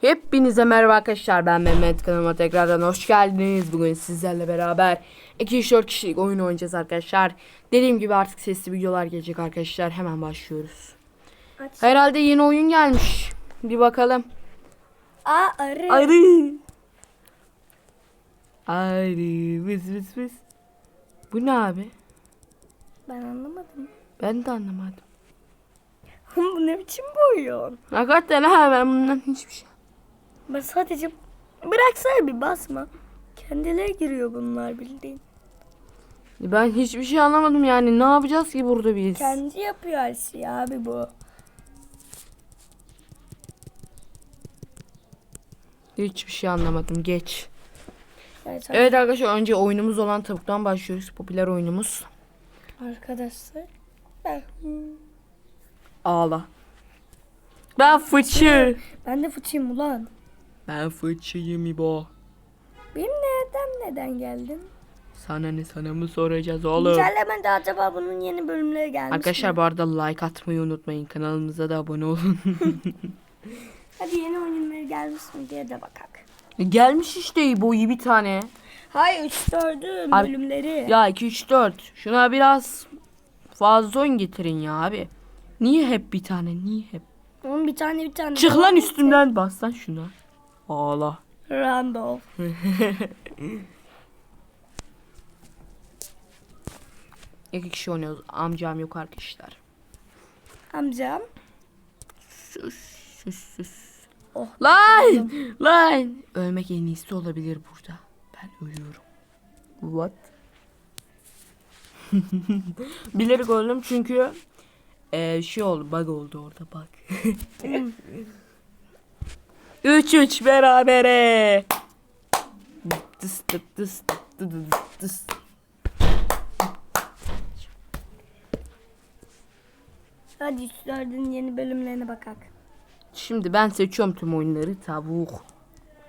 Hepinize merhaba arkadaşlar ben Mehmet kanalıma tekrardan hoş geldiniz. Bugün sizlerle beraber 2-4 kişilik oyun oynayacağız arkadaşlar. Dediğim gibi artık sesli videolar gelecek arkadaşlar. Hemen başlıyoruz. Aç. Herhalde yeni oyun gelmiş. Bir bakalım. Aa arı. Arı. Arı vız vız vız. Bu ne abi? Ben anlamadım. Ben de anlamadım. Bu ne biçim bir oyun? Hakikaten ha ben bundan hiçbir şey. Ben sadece bıraksana bir basma. Kendileri giriyor bunlar bildiğin. Ben hiçbir şey anlamadım yani. Ne yapacağız ki burada biz? Kendi yapıyor her şeyi abi bu. Hiçbir şey anlamadım. Geç. Yani sen- Evet arkadaşlar önce oyunumuz olan tavuktan başlıyoruz. Popüler oyunumuz. Arkadaşlar. Ben, Ağla. Ben fıçı. ben de fıçıyım ulan. Ben fıçıyım İbo. Benim nereden neden geldin? Sana ne sana mı soracağız oğlum? Güncellemede acaba bunun yeni bölümleri gelmiş Arkadaşlar mi? bu arada like atmayı unutmayın. Kanalımıza da abone olun. Hadi yeni oyunları gelmiş mi diye de bakak. Gelmiş işte İbo iyi bir tane. Hayır 3-4'ün Ar- bölümleri. Ya 2 3 4. Şuna biraz fazla oyun getirin ya abi. Niye hep bir tane? Niye hep? Onun bir tane bir tane. Çık lan üstümden bas lan şuna. Ağla. Randolph. İki kişi oynuyoruz. Amcam yok arkadaşlar. Amcam. Sus sus sus. Oh. Lan! Lan! Ölmek en iyisi olabilir burada. Ben ölüyorum. What? Bilerek öldüm çünkü eee şey oldu, bug oldu orada bug. 3 3 berabere. Dıs dıs dıs dıs dıs dıs. Hadi 3-4'ün yeni bölümlerine bakak. Şimdi ben seçiyorum tüm oyunları tavuk.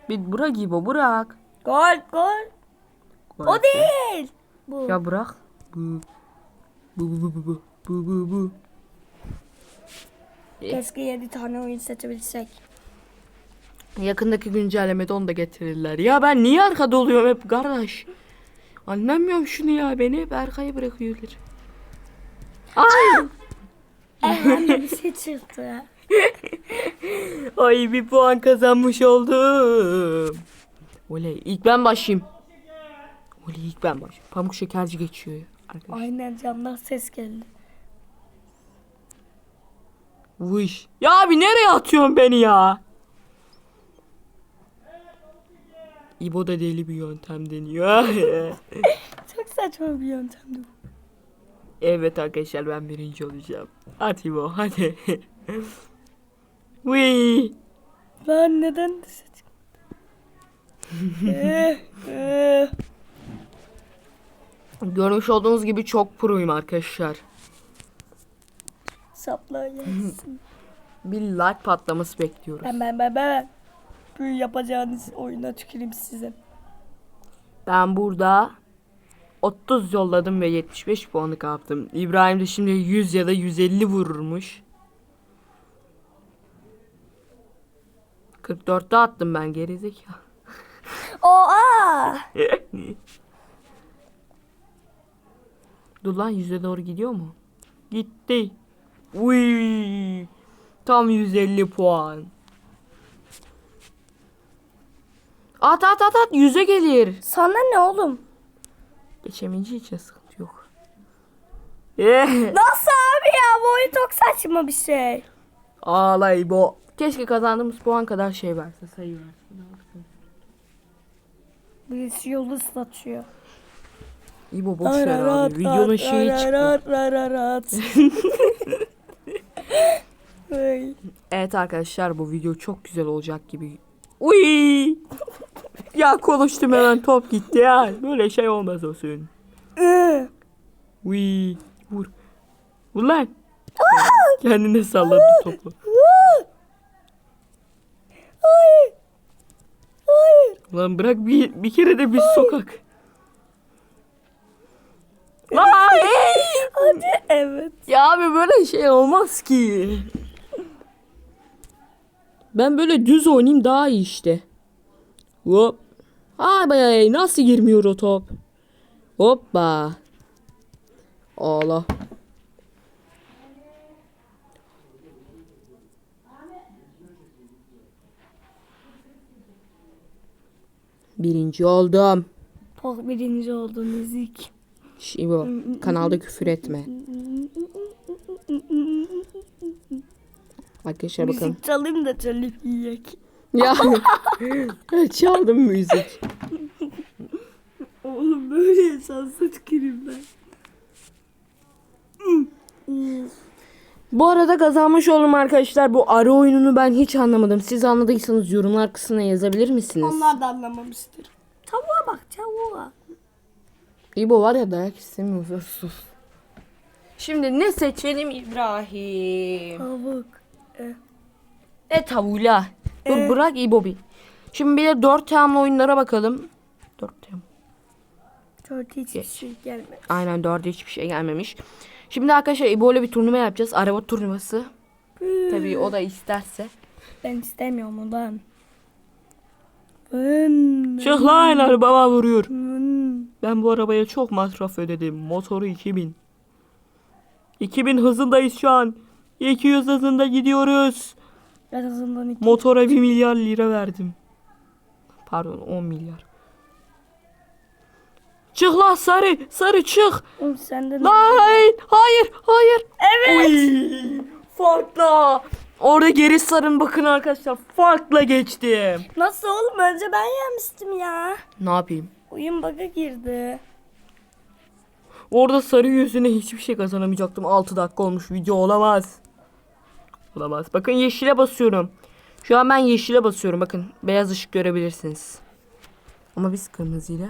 Bir bırak İbo bırak. Gol gol. O değil. Bu. Ya bırak. Bu bu bu bu bu. Bu bu bu. Keşke 7 tane oyun seçebilsek. Yakındaki güncellemede onu da getirirler. Ya ben niye arkada oluyorum hep kardeş? Anlamıyorum şunu ya beni hep arkaya bırakıyorlar. Ay! De bir şey çıktı. Ay bir puan kazanmış oldum. Oley ilk ben başlayayım. Oley ilk ben başlayayım. Pamuk şekerci geçiyor arkadaşlar. Aynen camdan ses geldi. Vuş. Ya abi nereye atıyorsun beni ya? İbo da deli bir yöntem deniyor. Çok saçma bir yöntemdi bu. evet arkadaşlar ben birinci olacağım. Hadi İbo hadi. Vuy. Lan neden? Eh, eh. Görmüş olduğunuz gibi çok proyum arkadaşlar. Sapla gelsin. Bir like patlaması bekliyoruz. ben ben ben ben. Büyü yapacağınız oyuna tüküreyim size. Ben burada 30 yolladım ve 75 puanı kaptım. İbrahim de şimdi 100 ya da 150 vururmuş. 44'te attım ben gerizekalı. Oha! Dur lan yüze doğru gidiyor mu? Gitti. Uy. Tam 150 puan. At at at at yüze gelir. Sana ne oğlum? Geçemeyince için sıkıntı yok. Nasıl abi ya? Bu oyun çok saçma bir şey. Ağlay bu. Keşke kazandığımız puan kadar şey verse sayı verse. Birisi yolu ıslatıyor. İbo boş ver abi. Videonun şeyi çıktı. Ay. Evet arkadaşlar bu video çok güzel olacak gibi. Uy! Ya konuştum hemen top gitti ya. Böyle şey olmaz olsun. Uy! Vur. Vur lan. Kendine salladı topu. Hayır. Hayır. Lan bırak bir, bir kere de bir sokak. Ey! Hadi evet. Ya abi böyle şey olmaz ki. Ben böyle düz oynayayım daha iyi işte. Hop. Ay bay nasıl girmiyor o top? Hoppa. Allah. Birinci oldum. Pok birinci oldu müzik. Şey bu. Kanalda küfür etme. Arkadaşlar bakın. Müzik çalayım da çalıp yiyek. Ya çaldım müzik. Oğlum böyle sansa tüküreyim ben. Bu arada kazanmış oldum arkadaşlar. Bu arı oyununu ben hiç anlamadım. Siz anladıysanız yorumlar kısmına yazabilir misiniz? Onlar da anlamamıştır. Tavuğa bak tavuğa. İbo var ya dayak istemiyor. Sus. Şimdi ne seçelim İbrahim? Tavuk. E tavula. Dur Ee? bırak İbo bir. Şimdi bir de 4 temli oyunlara bakalım. 4 tem. Çok hiçbir şey gelmedi. Aynen 4'e hiçbir şey gelmemiş. Şimdi arkadaşlar İbo ile bir turnuva yapacağız. Araba turnuvası. Tabii o da isterse. Ben istemiyorum ondan. Ben. Çık lan arabama vuruyor. Hmm. Ben bu arabaya çok masraf ödedim. Motoru 2000. 2000 hızındayız şu an. 200 hızında gidiyoruz. En azından iki. Motora 1 milyar lira verdim. Pardon 10 milyar. Çık lan sarı. Sarı çık. Oğlum senden. Lan hayır. Hayır. Hayır. Evet. farkla. Orada geri sarın bakın arkadaşlar. Farkla geçtim. Nasıl oğlum önce ben yemiştim ya. Ne yapayım? Oyun bug'a girdi. Orada sarı yüzüne hiçbir şey kazanamayacaktım. 6 dakika olmuş video olamaz. Olamaz. Bakın yeşile basıyorum. Şu an ben yeşile basıyorum. Bakın beyaz ışık görebilirsiniz. Ama biz kırmızıyla.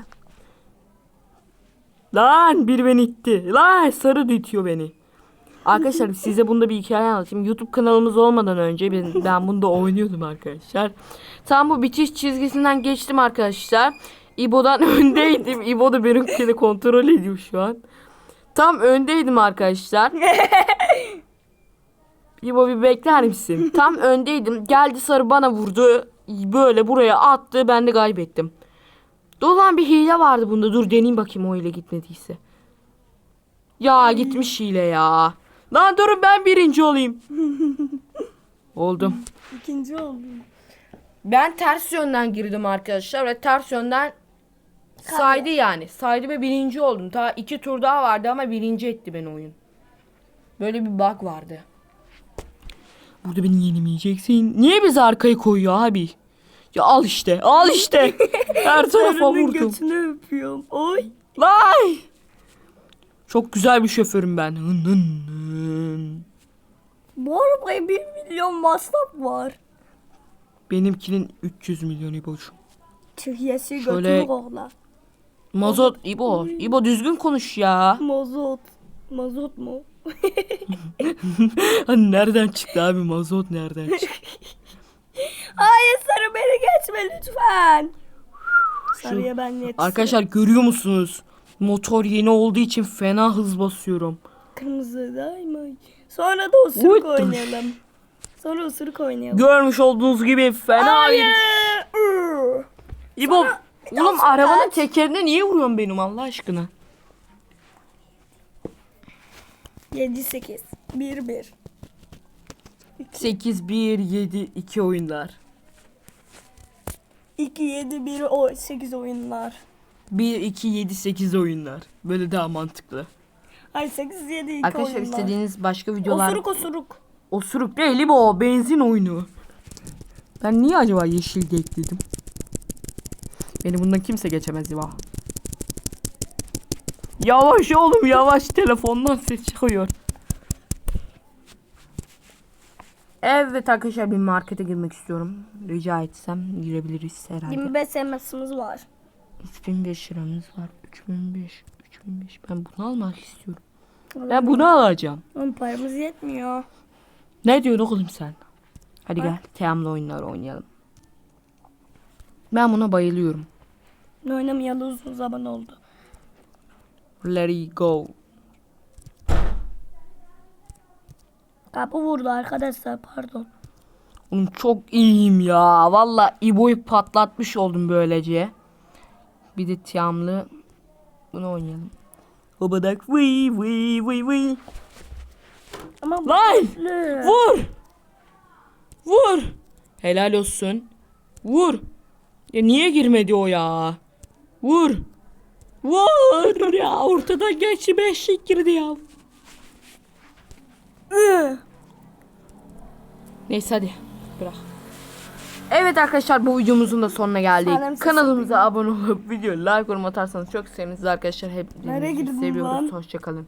Lan bir beni itti. Lan sarı da itiyor beni. Arkadaşlar size bunda bir hikaye anlatayım. YouTube kanalımız olmadan önce ben, ben bunda oynuyordum arkadaşlar. Tam bu bitiş çizgisinden geçtim arkadaşlar. İbo'dan öndeydim. İbo da benimkini kontrol ediyor şu an. Tam öndeydim arkadaşlar. İbo bir bekler misin? Tam öndeydim. Geldi sarı bana vurdu. Böyle buraya attı. Ben de kaybettim. Dolan bir hile vardı bunda. Dur deneyeyim bakayım o hile gitmediyse. Ya gitmiş hile ya. Lan durun ben birinci olayım. Oldum. İkinci oldum. Ben ters yönden girdim arkadaşlar ve ters yönden saydı yani. Saydı ve birinci oldum. Ta iki tur daha vardı ama birinci etti beni oyun. Böyle bir bug vardı. Burada beni yenemeyeceksin. Niye bizi arkaya koyuyor abi? Ya al işte. Al işte. Her tarafa vurdum. götünü öpüyorum. Oy. Vay. Çok güzel bir şoförüm ben. Hın hın hın. Bu arabaya bir milyon masraf var. Benimkinin 300 milyon ibocu. Tüh yeşil Şöyle- götünü kokla. Mazot İbo. İbo düzgün konuş ya. Mazot. Mazot mu? Hani nereden çıktı abi mazot nereden çıktı? Hayır sarı beni geçme lütfen. Sarıya ben yetiştim. Arkadaşlar görüyor musunuz? Motor yeni olduğu için fena hız basıyorum. Kırmızı daima. Sonra da osuruk Uyut. oynayalım. Sonra osuruk oynayalım. Görmüş olduğunuz gibi fena bir... İbo oğlum arabanın tekerine niye vuruyorsun benim Allah aşkına? 7 8 1 1 8 1 7 2 oyunlar. 2 7 1 o 8 oyunlar. 1 2 7 8 oyunlar. Böyle daha mantıklı. Ay 8 7 2 Arkadaşlar oyunlar. istediğiniz başka videolar Osuruk osuruk. Osuruk değil İbo benzin oyunu. Ben niye acaba yeşil ekledim? Beni bundan kimse geçemez İbo. Yavaş oğlum yavaş telefondan ses çıkıyor. Evet arkadaşlar bir markete girmek istiyorum. Rica etsem girebiliriz herhalde. 25 SMS'imiz var. 3005 liramız var. 3005, 3005. Ben bunu almak istiyorum. Ben bunu alacağım. Oğlum paramız yetmiyor. Ne diyorsun oğlum sen? Hadi Bak. gel teamlı oyunlar oynayalım. Ben buna bayılıyorum. Oynamayalı uzun zaman oldu. Let it go. Kapı vurdu arkadaşlar pardon. Oğlum çok iyiyim ya. Valla İbo'yu patlatmış oldum böylece. Bir de Tiam'lı bunu oynayalım. Hobadak vıy vıy vıy vıy. Ama bu Lan! güçlü. Vur! Vur! Helal olsun. Vur! Ya niye girmedi o ya? Vur! Vur! Ya ortadan geçti beşlik girdi ya. Neyse hadi bırak. Evet arkadaşlar bu videomuzun da sonuna geldik. Sesi Kanalımıza abone olup video like yorum atarsanız çok seviniriz arkadaşlar. Hepinizi Nereye girdin seviyoruz. lan? Hoşçakalın.